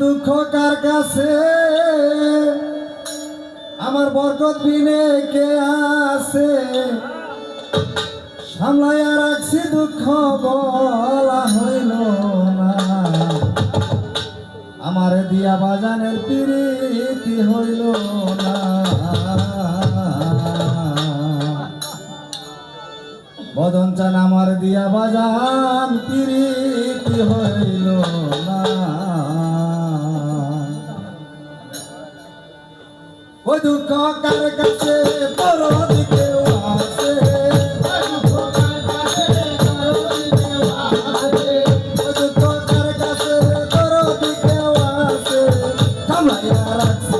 দুঃখ কার কাছে? আমার বরকত বিনে কে আছে? সামলাইয়া রাখছি দুঃখ বলা হইল না। আমার দিয়া বাজানের পিরিতি হইল না। বদন চান আমার দিয়া বাজান পিরিতি হইল না। মধু কার কাছে তোর দিকে আসে। মধু কার কাছে তোর দিকে আসে। থামাইয়া রাখছে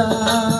যায়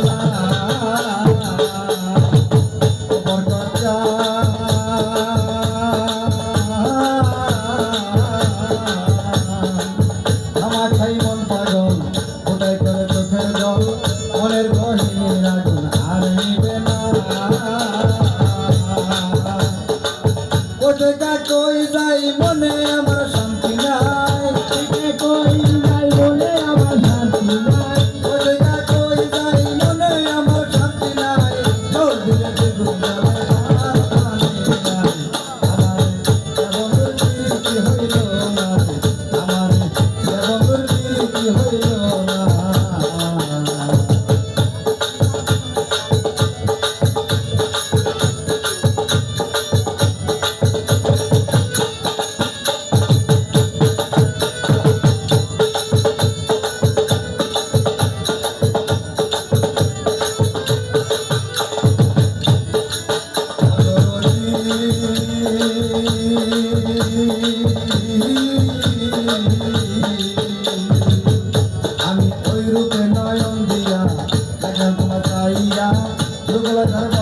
দুগলার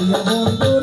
Yeah.